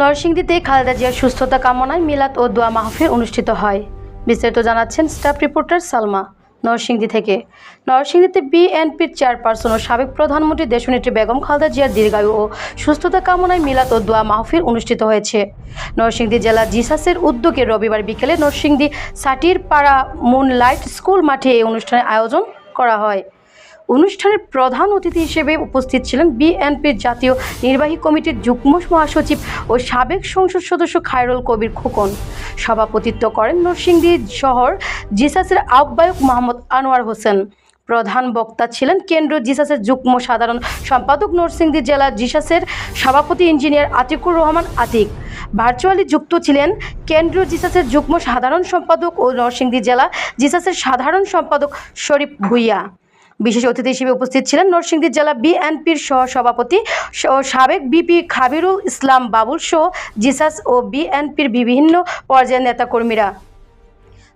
নরসিংদীতে খালেদা জিয়ার সুস্থতা কামনায় মিলাদ ও দোয়া মাহফিল অনুষ্ঠিত হয়। বিস্তারিত জানাচ্ছেন স্টাফ রিপোর্টার সালমা, নরসিংদী থেকে। নরসিংদীতে বিএনপির চেয়ারপারসন ও সাবেক প্রধানমন্ত্রী দেশনেত্রী বেগম খালেদা জিয়ার দীর্ঘায়ু ও সুস্থতা কামনায় মিলাদ ও দোয়া মাহফিল অনুষ্ঠিত হয়েছে। নরসিংদী জেলা জিসাসের উদ্যোগে রবিবার বিকেলে নরসিংদী সাটির পাড়া মুনলাইট স্কুল মাঠে এই অনুষ্ঠানের আয়োজন করা হয়। অনুষ্ঠানের প্রধান অতিথি হিসেবে উপস্থিত ছিলেন বিএনপির জাতীয় নির্বাহী কমিটির যুগ্ম মহাসচিব ও সাবেক সংসদ সদস্য খায়রুল কবির খোকন। সভাপতিত্ব করেন নরসিংদী শহর জিসাসের আহ্বায়ক মোহাম্মদ আনোয়ার হোসেন। প্রধান বক্তা ছিলেন কেন্দ্রীয় জিসাসের যুগ্ম সাধারণ সম্পাদক নরসিংদী জেলা জিসাসের সভাপতি ইঞ্জিনিয়ার আতিকুর রহমান আতিক। ভার্চুয়ালি যুক্ত ছিলেন কেন্দ্রীয় জিসাসের যুগ্ম সাধারণ সম্পাদক ও নরসিংদী জেলা জিসাসের সাধারণ সম্পাদক শরীফ ভুইয়া। বিশেষ অতিথি হিসেবে উপস্থিত ছিলেন নরসিংদী জেলা বিএনপির সহ সভাপতি ও সাবেক বিপি খাবিরুল ইসলাম বাবুল সহ জিসাস ও বিএনপির বিভিন্ন পর্যায়ের নেতাকর্মীরা।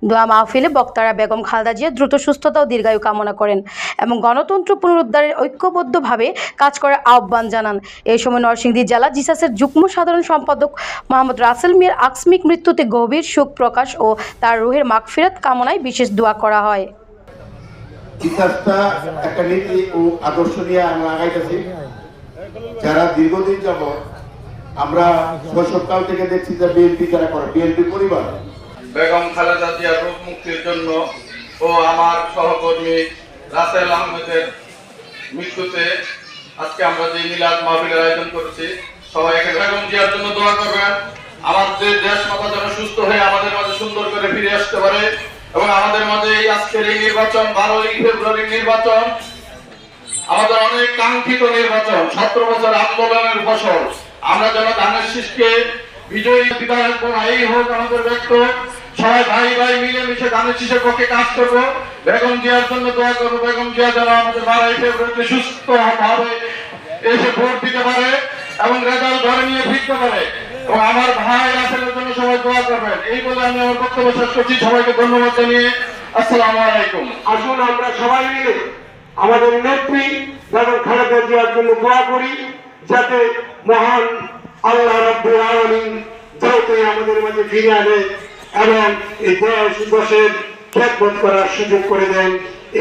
দোয়া মাহফিলে বক্তারা বেগম খালদা জিয়া দ্রুত সুস্থতা ও দীর্ঘায়ু কামনা করেন এবং গণতন্ত্র পুনরুদ্ধারের ঐক্যবদ্ধভাবে কাজ করার আহ্বান জানান। এই সময় নরসিংদী জেলা জিসাসের যুগ্ম সাধারণ সম্পাদক মোহাম্মদ রাসেল মিয়ার আকস্মিক মৃত্যুতে গভীর শোক প্রকাশ ও তার রুহের মাগফিরাত কামনায় বিশেষ দোয়া করা হয়। একটা নীতি ও আদর্শ নিয়ে আমরা আগাইতেছি। যারা দীর্ঘদিন যাব আমরা শৈশবকাল থেকে দেখছি যে বিএনপি যারা করে, বিএনপি পরিবার। বেগম খালেদা জিয়ার মুক্তির জন্য ও আমার সহকর্মী রাসেল আহমেদের মৃত্যুতে আজকে আমরা যে মিলাদ মাহফিলের আয়োজন করেছি, সবাই বেগম জিয়ার জন্য দোয়া করবেন। আমাদের দেশ মাতা যেন সুস্থ হয়ে আমাদের মাঝে সুন্দর করে ফিরে আসতে পারে এবং আমাদের মাঝে এই আজকের এই নির্বাচন, বারোই ফেব্রুয়ারি নির্বাচন, আমাদের অনেক কাঙ্ক্ষিত নির্বাচন, সতেরো বছর আন্দোলনের ফসল। আমরা যেন ধানের শীষকে বিজয়ী এই হোক আমাদের ব্যক্ত। সবাই ভাই ভাই মিলে মিশে ধানের পক্ষে কাজ করব। বেগম জিয়ার জন্য দোয়া করব। বেগম জিয়া যেন আমাদের বারোই ফেব্রুয়ারিতে সুস্থ ভাবে এসে ভোট দিতে পারে এবং রেজাল্ট ঘরে নিয়ে ফিরতে পারে। এবং আমার ভাই জন্য সবাই দোয়া করবেন। এই বলে আমি আমার বক্তব্য শেষ করছি। সবাইকে ধন্যবাদ জানিয়ে আসসালামু আলাইকুম। আসুন আমরা সবাই মিলে আমাদের নেত্রী বেগম খালেদা জিয়ার জন্য দোয়া করি যাতে মহান আল্লাহ রব্বুল আলামিন যাতে আমাদের মাঝে ফিরে আনে এবং এই দেশ বসের খেদমত করার সুযোগ করে দেন।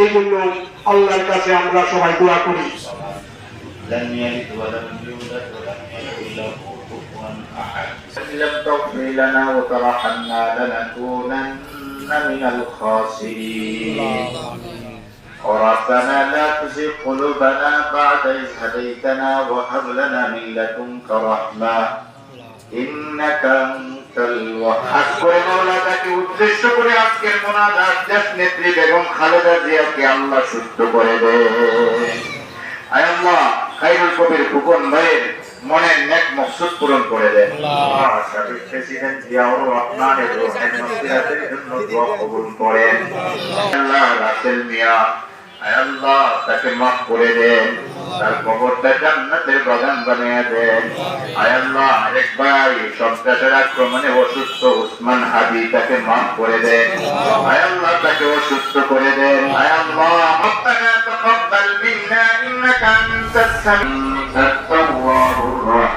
এই জন্য আল্লাহর কাছে আমরা সবাই দোয়া করি। لم يلد ولم يولد ولم يكن له كفوا احد إن لم تغفر لنا وترحمنا لنكونن من الخاسرين ربنا لا تزغ قلوبنا بعد إذ هديتنا وهب لنا من لدنك رحمة إنك أنت الوهاب করে মৌলানাকে উদ্দেশ্য করে আজকের মোনাজাত দেশ নেত্রী বেগম খালেদা জিয়াকে আল্লাহ সুস্থ করে দে আয় আল্লাহ খাইরুল কবির ফুকন ভাইয়ের মনের নেক মকসুদ পূরণ করে দেন সাবেক প্রেসিডেন্ট জিয়াউর রহমানের রোহের মসজিদের জন্য দোয়া কবুল করেন আল্লাহ রাসেল মিয়া আয় আল্লাহ তাকে মাফ করে দেন তার কবরটা জান্নাতের বাগান বানিয়ে দেন আয় আল্লাহ আরেক ভাই সন্ত্রাসের আক্রমণে অসুস্থ উসমান হাবি তাকে মাফ করে দেন আয় আল্লাহ তাকে অসুস্থ করে দেন আয় আল্লাহ ربنا تقبل منا انك انت السميع التواب